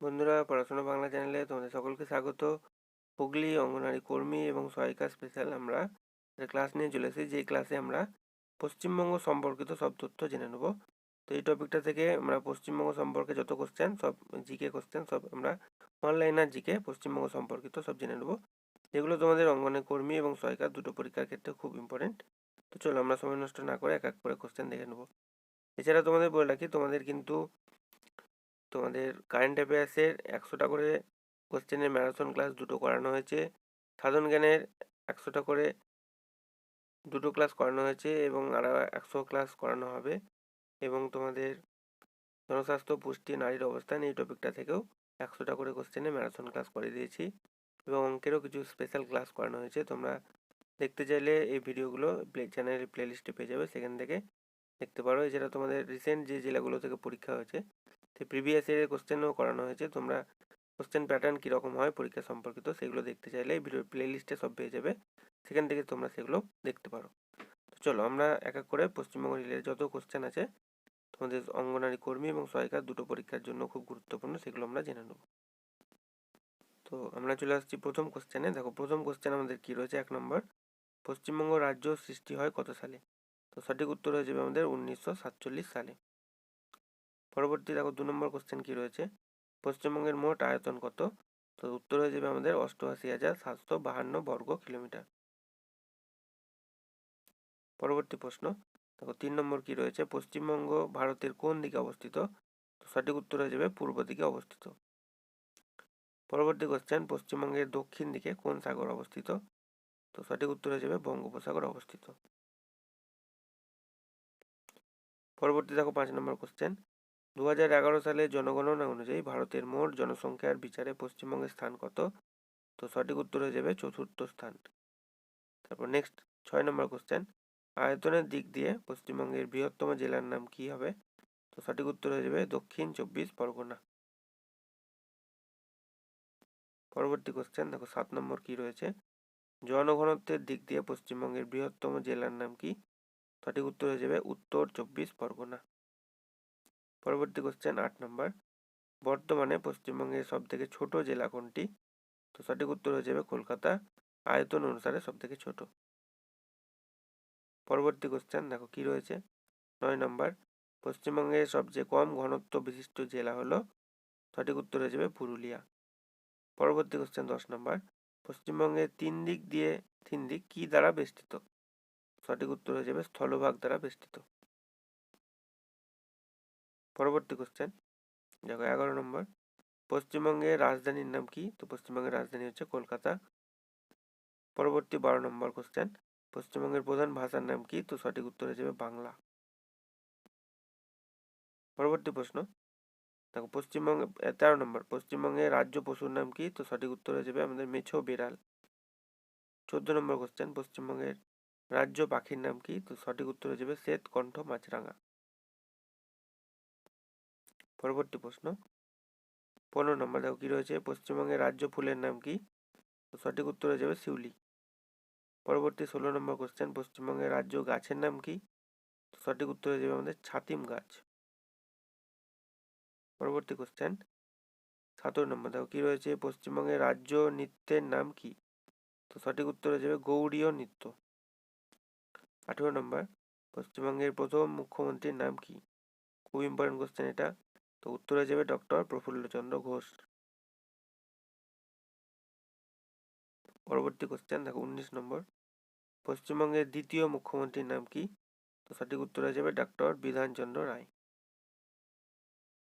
বন্ধুরা, পড়াশোনা বাংলা চ্যানেলে তোমাদের সকলকে স্বাগত। হুগলি অঙ্গনারী কর্মী এবং সহায়িকা স্পেশাল আমরা ক্লাস নিয়ে চলে এসেছি যে ক্লাসে আমরা পশ্চিমবঙ্গ সম্পর্কিত সব তথ্য জেনে নেব। তো এই টপিকটা থেকে আমরা পশ্চিমবঙ্গ সম্পর্কে যত কোশ্চেন সব জিকে কোশ্চেন সব আমরা অনলাইন আর জিকে পশ্চিমবঙ্গ সম্পর্কিত সব জেনে নেব। যেগুলো তোমাদের অঙ্গনে কর্মী এবং সহায়িকা দুটো পরীক্ষার ক্ষেত্রে খুব ইম্পর্টেন্ট তো চলো আমরা সময় নষ্ট না করে এক এক করে কোশ্চেন দেখে নেব। এছাড়া তোমাদের বলে রাখি, তোমাদের কিন্তু তোমাদের কারেন্ট অ্যাফেয়ার্সের একশোটা করে কোশ্চেনের ম্যারাথন ক্লাস দুটো করানো হয়েছে। সাধারণ জ্ঞানের একশোটা করে দুটো ক্লাস করানো হয়েছে এবং আরও একশো ক্লাস করানো হবে এবং তোমাদের জনস্বাস্থ্য, পুষ্টি, নারীর অবস্থান এই টপিকটা থেকেও একশোটা করে কোশ্চেনে ম্যারাথন ক্লাস করে দিয়েছি এবং অঙ্কেরও কিছু স্পেশাল ক্লাস করানো হয়েছে। তোমরা দেখতে চাইলে এই ভিডিওগুলো প্লে চ্যানেলের প্লেলিস্টে পেয়ে যাবে। সেখান থেকে দেখতে পারো। এছাড়া তোমাদের রিসেন্ট যে জেলাগুলো থেকে পরীক্ষা হয়েছে তো প্রিভিয়াস ইয়ারের কোশ্চেনও করানো হয়েছে। তোমরা কোশ্চেন প্যাটার্ন কীরকম হয়, পরীক্ষা সম্পর্কিত সেগুলো দেখতে চাইলে এই ভিডিওর প্লেলিস্টে সব পেয়ে যাবে। সেখান থেকে তোমরা সেগুলো দেখতে পারো। তো চলো, আমরা এক এক করে পশ্চিমবঙ্গ রিলের যত কোশ্চেন আছে, তোমাদের অঙ্গনারী কর্মী এবং সহায়িকা দুটো পরীক্ষার জন্য খুব গুরুত্বপূর্ণ সেগুলো আমরা জেনে নেব। তো আমরা চলে আসছি প্রথম কোশ্চেনে দেখো, প্রথম কোশ্চেন আমাদের কী রয়েছে? এক নম্বর, পশ্চিমবঙ্গ রাজ্য সৃষ্টি হয় কত সালে? তো সঠিক উত্তর হয়ে যাবে আমাদের উনিশশো সাতচল্লিশ সালে। পরবর্তী দেখো দু নম্বর কোশ্চেন কি রয়েছে? পশ্চিমবঙ্গের মোট আয়তন কত? তো উত্তর হয়ে যাবে আমাদের অষ্টআশি হাজার সাতশো বাহান্ন বর্গ কিলোমিটার। পরবর্তী প্রশ্ন, দেখো তিন নম্বর কি রয়েছে? পশ্চিমবঙ্গ ভারতের কোন দিকে অবস্থিত? তো সঠিক উত্তর হয়ে যাবে পূর্ব দিকে অবস্থিত। পরবর্তী কোশ্চেন পশ্চিমবঙ্গের দক্ষিণ দিকে কোন সাগর অবস্থিত? তো সঠিক উত্তর হয়ে যাবে বঙ্গোপসাগর অবস্থিত। পরবর্তী দেখো পাঁচ নম্বর কোশ্চেন দু সালে জনগণনা অনুযায়ী ভারতের মোট জনসংখ্যার বিচারে পশ্চিমবঙ্গের স্থান কত? তো সঠিক উত্তর হয়ে যাবে চতুর্থ স্থান। তারপর নেক্সট ছয় নম্বর কোশ্চেন আয়তনের দিক দিয়ে পশ্চিমবঙ্গের বৃহত্তম জেলার নাম কি হবে? তো সঠিক উত্তর হয়ে যাবে দক্ষিণ চব্বিশ পরগনা। পরবর্তী কোশ্চেন দেখো সাত নম্বর কি রয়েছে? জনঘনত্বের দিক দিয়ে পশ্চিমবঙ্গের বৃহত্তম জেলার নাম কি? সঠিক উত্তর হয়ে যাবে উত্তর চব্বিশ পরগনা। পরবর্তী কোশ্চেন আট নম্বর বর্তমানে পশ্চিমবঙ্গের সব থেকে ছোট জেলা কোনটি? তো সঠিক উত্তর হয়ে যাবে কলকাতা। আয়তন অনুসারে সব থেকে ছোট। পরবর্তী কোশ্চেন দেখো কি রয়েছে? নয় নম্বর পশ্চিমবঙ্গের সবচেয়ে কম ঘনত্ব বিশিষ্ট জেলা হলো, সঠিক উত্তর হয়ে যাবে পুরুলিয়া। পরবর্তী কোশ্চেন দশ নম্বর পশ্চিমবঙ্গের তিন দিক দিয়ে, তিন দিক কি দ্বারা বেষ্টিত? সঠিক উত্তর হয়ে যাবে স্থলভাগ দ্বারা বেষ্টিত। পরবর্তী কোশ্চেন দেখো, এগারো নম্বর। পশ্চিমবঙ্গের রাজধানীর নাম কি? তো পশ্চিমবঙ্গের রাজধানী হচ্ছে কলকাতা। পরবর্তী বারো নম্বর কোশ্চেন পশ্চিমবঙ্গের প্রধান ভাষার নাম কি? তো সঠিক উত্তর যাবে বাংলা। পরবর্তী প্রশ্ন। দেখো, পশ্চিমবঙ্গে তেরো নম্বর। পশ্চিমবঙ্গের রাজ্য পশুর নাম কি? তো সঠিক উত্তর হিসেবে আমাদের মেছো বিড়াল। চোদ্দ নম্বর কোশ্চেন পশ্চিমবঙ্গের রাজ্য পাখির নাম কি? তো সঠিক উত্তর যাবে শ্বেত কণ্ঠ মাছরাঙা। পরবর্তী প্রশ্ন। পনেরো নম্বর দেখো কি রয়েছে? পশ্চিমবঙ্গের রাজ্য ফুলের নাম কি? তো সঠিক উত্তর হয়ে যাবে শিউলি। পরবর্তী ষোলো নম্বর কোশ্চেন পশ্চিমবঙ্গের রাজ্য গাছের নাম কি? তো সঠিক উত্তর হয়ে যাবে আমাদের ছাতিম গাছ। পরবর্তী কোশ্চেন সতেরো নম্বর দেখো কি রয়েছে? পশ্চিমবঙ্গের রাজ্য নৃত্যের নাম কি? তো সঠিক উত্তর হয়ে যাবে গৌড়ীয় নৃত্য। আঠেরো নম্বর, পশ্চিমবঙ্গের প্রথম মুখ্যমন্ত্রীর নাম কি? খুব ইম্পর্টেন্ট কোশ্চেন এটা। তো উত্তর যাবে ডক্টর প্রফুল্লচন্দ্র ঘোষ। পরবর্তী কোশ্চেন দেখো উনিশ নম্বর। পশ্চিমবঙ্গের দ্বিতীয় মুখ্যমন্ত্রীর নাম কি? তো সঠিক উত্তর হয়ে যাবে ডক্টর বিধানচন্দ্র রায়।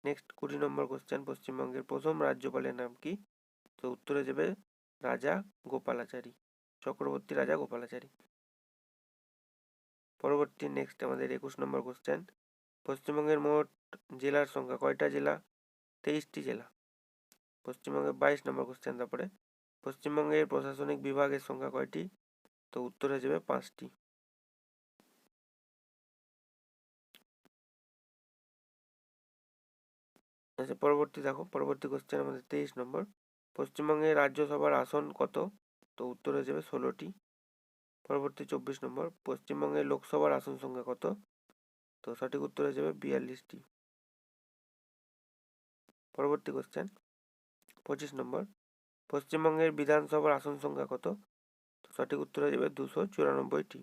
নেক্সট কুড়ি নম্বর কোশ্চেন পশ্চিমবঙ্গের প্রথম রাজ্যপালের নাম কি? তো উত্তরে যাবে রাজা গোপালাচারী, চক্রবর্তী রাজা গোপালাচারী। পরবর্তী নেক্সট আমাদের একুশ নম্বর কোশ্চেন পশ্চিমবঙ্গের মোট জেলার সংখ্যা কয়টা জেলা? তেইশটি জেলা। পশ্চিমবঙ্গের বাইশ নম্বর কোশ্চেন তারপরে পশ্চিমবঙ্গের প্রশাসনিক বিভাগের সংখ্যা কয়টি? তো উত্তর হয়ে যাবে পাঁচটি। আচ্ছা পরবর্তী দেখো, পরবর্তী কোশ্চেন আমাদের তেইশ নম্বর। পশ্চিমবঙ্গের রাজ্যসভার আসন কত? তো উত্তর হয়ে যাবে ষোলোটি। পরবর্তী চব্বিশ নম্বর, পশ্চিমবঙ্গের লোকসভার আসন সংখ্যা কত? তো সঠিক উত্তর হয়ে যাবে বিয়াল্লিশটি। পরবর্তী কোশ্চেন পঁচিশ নম্বর, পশ্চিমবঙ্গের বিধানসভার আসন সংখ্যা কত? তো সঠিক উত্তর হয়ে যাবে দুশো চুরানব্বইটি।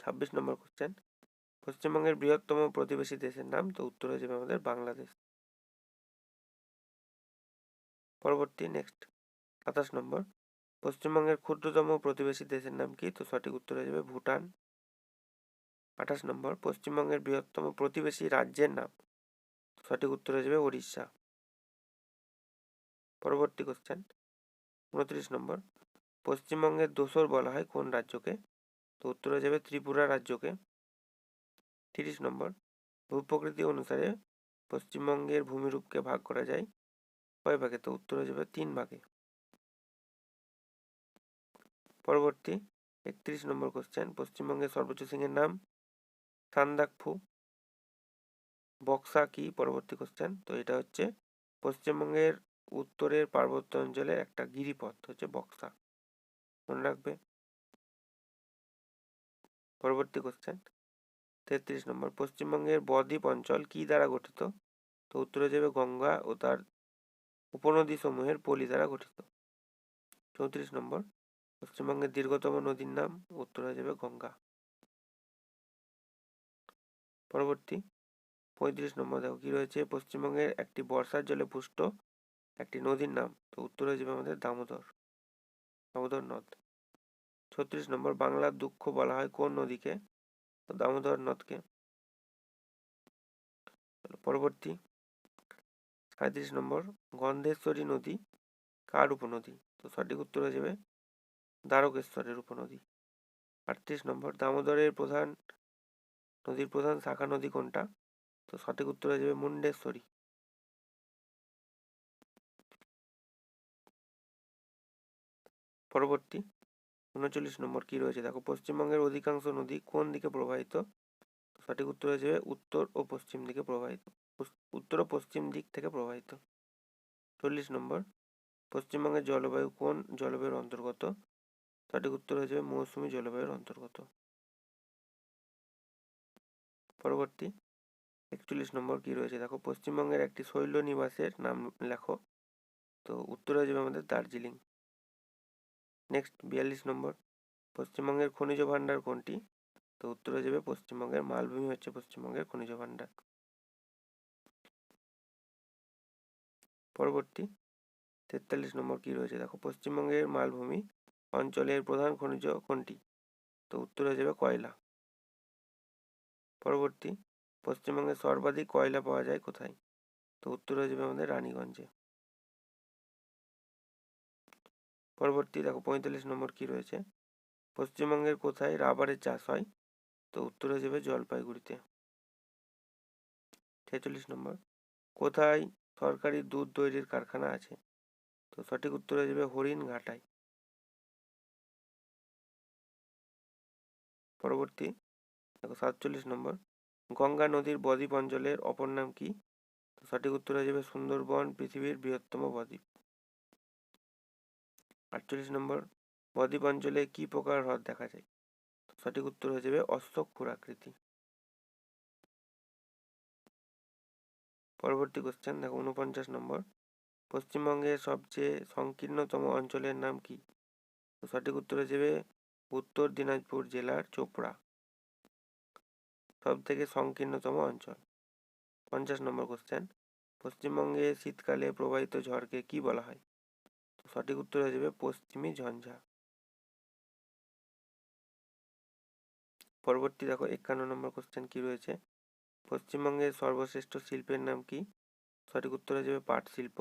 ছাব্বিশ নম্বর কোশ্চেন পশ্চিমবঙ্গের বৃহত্তম প্রতিবেশী দেশের নাম? তো উত্তর হয়ে যাবে আমাদের বাংলাদেশ। পরবর্তী নেক্সট সাতাশ নম্বর, পশ্চিমবঙ্গের ক্ষুদ্রতম প্রতিবেশী দেশের নাম কি? তো সঠিক উত্তর হয়ে যাবে ভুটান। আঠাশ নম্বর, পশ্চিমবঙ্গের বৃহত্তম প্রতিবেশী রাজ্যের নাম। সঠিক উত্তর হয়ে যাবে উড়িষ্যা পরবর্তী কোশ্চেন উনত্রিশ নম্বর পশ্চিমবঙ্গের দোসর বলা হয় কোন রাজ্যকে? তো উত্তর হয়ে যাবে ত্রিপুরা রাজ্যকে। তিরিশ নম্বর, ভূপ্রকৃতি অনুসারে পশ্চিমবঙ্গের ভূমিরূপকে ভাগ করা যায় কয় ভাগে? তো উত্তর হয়ে যাবে তিন ভাগে। পরবর্তী, একত্রিশ নম্বর কোশ্চেন পশ্চিমবঙ্গের সর্বোচ্চ সিংহের নাম। সান্দাকফু বক্সা কি পরবর্তী কোশ্চেন তো এটা হচ্ছে পশ্চিমবঙ্গের উত্তরের পার্বত্য অঞ্চলের একটা গিরিপথ হচ্ছে বক্সা। মনে রাখবে? পরবর্তী কোশ্চেন তেত্রিশ নম্বর। পশ্চিমবঙ্গের বদ্বীপ অঞ্চল কি দ্বারা গঠিত? তো উত্তরে যাবে গঙ্গা ও তার উপনদী সমূহের পলি দ্বারা গঠিত। চৌত্রিশ নম্বর। পশ্চিমবঙ্গের দীর্ঘতম নদীর নাম, উত্তর যাবে গঙ্গা। পরবর্তী পঁয়ত্রিশ নম্বর দেখো, কি রয়েছে? পশ্চিমবঙ্গের একটি বর্ষার জলে পুষ্ট একটি নদীর নাম। তো উত্তর হয়ে যাবে আমাদের দামোদর দামোদর নদ। ছত্রিশ নম্বর, বাংলার দুঃখ বলা হয় কোন নদীকে? তো দামোদর নদকে। পরবর্তী সাঁত্রিশ নম্বর, গন্ধেশ্বরী নদী কার উপনদী? তো সঠিক উত্তর হয়ে যাবে দ্বারকেশ্বরের উপনদী। আটত্রিশ নম্বর, দামোদরের প্রধান নদীর প্রধান শাখা নদী কোনটা? তো সঠিক উত্তর হয়ে যাবে মুন্ডেশ্বরী। পরবর্তী, উনচল্লিশ নম্বর কি রয়েছে? দেখো, পশ্চিমবঙ্গের অধিকাংশ নদী কোন দিকে প্রবাহিত? সঠিক উত্তর হয়ে যাবে উত্তর ও পশ্চিম দিকে প্রবাহিত। উত্তর ও পশ্চিম দিক থেকে প্রবাহিত। চল্লিশ নম্বর, পশ্চিমবঙ্গের জলবায়ু কোন জলবায়ুর অন্তর্গত? সঠিক উত্তর হয়ে যাবে মৌসুমী জলবায়ুর অন্তর্গত। পরবর্তী একচল্লিশ নম্বর কি রয়েছে? দেখো, পশ্চিমবঙ্গের একটি শৈল নিবাসের নাম লেখো। তো উত্তর হয়ে যাবে আমাদের দার্জিলিং। নেক্সট বিয়াল্লিশ নম্বর। পশ্চিমবঙ্গের খনিজ ভাণ্ডার কোনটি? তো উত্তর হয়ে যাবে পশ্চিমবঙ্গের মালভূমি হচ্ছে পশ্চিমবঙ্গের খনিজ ভাণ্ডার। পরবর্তী তেতাল্লিশ নম্বর কি রয়েছে? দেখো, পশ্চিমবঙ্গের মালভূমি অঞ্চলের প্রধান খনিজ কোনটি? তো উত্তর হয়ে যাবে কয়লা। পরবর্তী পশ্চিমবঙ্গে সর্বাধিক কয়লা পাওয়া যায় কোথায়? তো উত্তর হয়ে যাবে আমাদের রানীগঞ্জে। পরবর্তী দেখো পঁয়তাল্লিশ নম্বর কি রয়েছে? পশ্চিমবঙ্গের কোথায় রাবারের চাষ হয়? তো উত্তর হয়ে যাবে জলপাইগুড়িতে। ছেচল্লিশ নম্বর, কোথায় সরকারি দুধ তৈরির কারখানা আছে? তো সঠিক উত্তর হয়ে যাবে হরিণ ঘাটায় পরবর্তী দেখো সাতচল্লিশ নম্বর। গঙ্গা নদীর বদ্বীপ অঞ্চলের অপর নাম কি? সঠিক উত্তর হয়ে যাবে সুন্দরবন, পৃথিবীর বৃহত্তম বদ্বীপ। আটচল্লিশ নম্বর, বদ্বীপ অঞ্চলে কি প্রকার হ্রদ দেখা যায়? সঠিক উত্তর হয়ে যাবে অশ্বক্ষুর আকৃতি পরবর্তী কোশ্চেন দেখো উনপঞ্চাশ নম্বর, পশ্চিমবঙ্গের সবচেয়ে সংকীর্ণতম অঞ্চলের নাম কি? সঠিক উত্তর হয়ে যাবে উত্তর দিনাজপুর জেলার চোপড়া। সব থেকে সংকীর্ণতম অঞ্চল? পঞ্চাশ নম্বর কোশ্চেন পশ্চিমবঙ্গে শীতকালে প্রবাহিত ঝড়কে কি বলা হয়? সঠিক উত্তর হয়ে যাবে পশ্চিমী ঝঞ্ঝা। পরবর্তী দেখো, একান্ন নম্বর কোশ্চেন কি রয়েছে? পশ্চিমবঙ্গের সর্বশ্রেষ্ঠ শিল্পের নাম কি? সঠিক উত্তর হয়ে যাবে পাট শিল্প।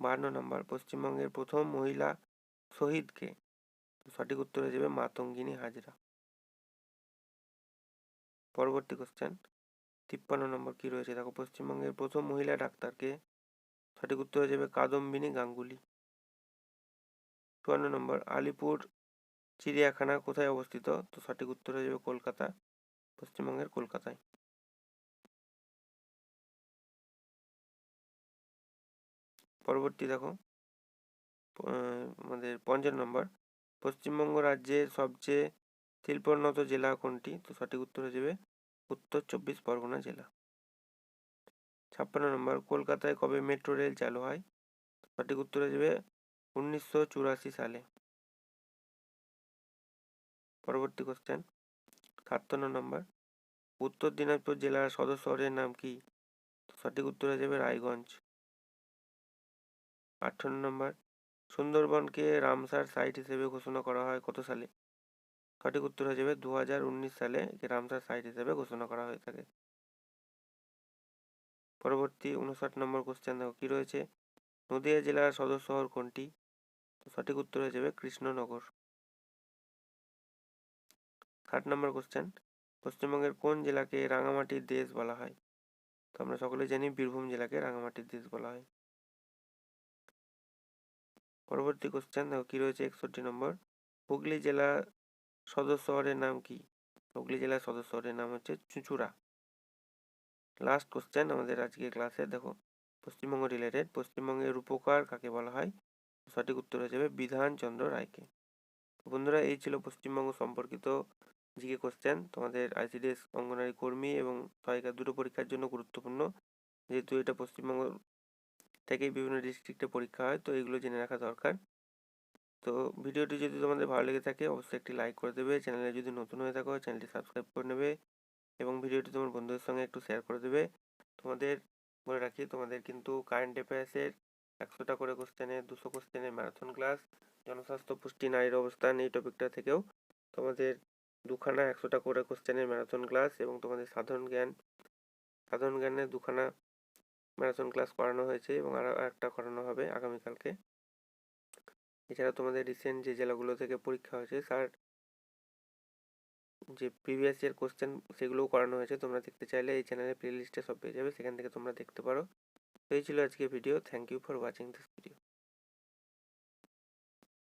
বাহান্ন নম্বর, পশ্চিমবঙ্গের প্রথম মহিলা শহীদকে সঠিক উত্তর হয়ে যাবে মাতঙ্গিনী হাজরা। পরবর্তী কোশ্চেন তিপ্পান্ন নম্বর কি রয়েছে? দেখো, পশ্চিমবঙ্গের প্রথম মহিলা ডাক্তারকে সঠিক উত্তর হয়ে যাবে কাদম্বিনী গাঙ্গুলি। চুয়ান্ন নম্বর, আলিপুর চিড়িয়াখানা কোথায় অবস্থিত? তো সঠিক উত্তর হয়ে যাবে কলকাতা, পশ্চিমবঙ্গের কলকাতায়। পরবর্তী দেখো আমাদের পঞ্চান্ন নম্বর, পশ্চিমবঙ্গ রাজ্যের সবচেয়ে শিল্পোন্নত জেলা কোনটি? তো সঠিক উত্তর হয়ে যাবে উত্তর চব্বিশ পরগনা জেলা। ছাপ্পান্ন নম্বর, কলকাতায় কবে মেট্রো রেল চালু হয়? সঠিক উত্তর হয়ে যাবে উনিশশো চুরাশি সালে। পরবর্তী কোশ্চেন সাতান্ন নম্বর, উত্তর দিনাজপুর জেলার সদর শহরের নাম কি? সঠিক উত্তর হয়ে যাবে রায়গঞ্জ। আঠান্ন নম্বর, সুন্দরবনকে রামসার সাইট হিসেবে ঘোষণা করা হয় কত সালে? সঠিক উত্তর হয়ে যাবে দু হাজার উনিশ সালে একে রামসার সাইট হিসেবে ঘোষণা করা হয়ে থাকে। পরবর্তী উনষাট নম্বর কোশ্চেন দেখো, কি রয়েছে? নদিয়া জেলার সদর শহর কোনটি? সঠিক উত্তর হয়ে যাবে কৃষ্ণনগর। ষাট নম্বর কোশ্চেন পশ্চিমবঙ্গের কোন জেলাকে রাঙামাটির দেশ বলা হয়? তো আমরা সকলে জানি বীরভূম জেলাকে রাঙামাটির দেশ বলা হয়। পরবর্তী কোশ্চেন দেখো, কি রয়েছে একষট্টি নম্বর? হুগলি জেলা সদর শহরের নাম কি? হুগলি জেলার সদর শহরের নাম হচ্ছে চুঁচুড়া। লাস্ট কোশ্চেন আমাদের আজকের ক্লাসে দেখো, পশ্চিমবঙ্গ রিলেটেড পশ্চিমবঙ্গের রূপকার কাকে বলা হয়? সঠিক উত্তর হয়ে যাবে বিধানচন্দ্র রায়কে। বন্ধুরা, এই ছিল পশ্চিমবঙ্গ সম্পর্কিত জিকে কোশ্চেন তোমাদের আইসিডিএস অঙ্গনারী কর্মী এবং সহায়িকা দুটো পরীক্ষার জন্য গুরুত্বপূর্ণ। যেহেতু এটা পশ্চিমবঙ্গ থেকেই বিভিন্ন ডিস্ট্রিক্টে পরীক্ষা হয়, তো এগুলো জেনে রাখা দরকার। তো ভিডিওটি যদি তোমাদের ভালো লেগে থাকে, অবশ্যই একটি লাইক করে দেবে। চ্যানেলে যদি নতুন হয়ে থাকো চ্যানেলটি সাবস্ক্রাইব করে নেবে এবং ভিডিওটি তোমার বন্ধুদের সঙ্গে একটু শেয়ার করে দেবে। তোমাদের বলে রাখি, তোমাদের কিন্তু কারেন্ট অ্যাফেয়ার্সের একশোটা করে কোশ্চেনে দুশো কোশ্চেনের ম্যারাথন ক্লাস জনস্বাস্থ্য পুষ্টি, নারীর অবস্থান এই টপিকটা থেকেও তোমাদের দুখানা একশোটা করে কোশ্চেনের ম্যারাথন ক্লাস এবং তোমাদের সাধারণ জ্ঞান, সাধারণ জ্ঞানের দুখানা ম্যারাথন ক্লাস করানো হয়েছে এবং আরও একটা করানো হবে আগামীকালকে। এছাড়া তোমাদের রিসেন্ট যে জেলাগুলো থেকে পরীক্ষা হয়েছে, তার যে প্রিভিয়াস ইয়ার কোশ্চেন সেগুলোও করানো হয়েছে। তোমরা দেখতে চাইলে এই চ্যানেলের প্লে লিস্টে সব পেয়ে যাবে, সেখান থেকে তোমরা দেখতে পারো। তো এই ছিল আজকে video thank you for watching this video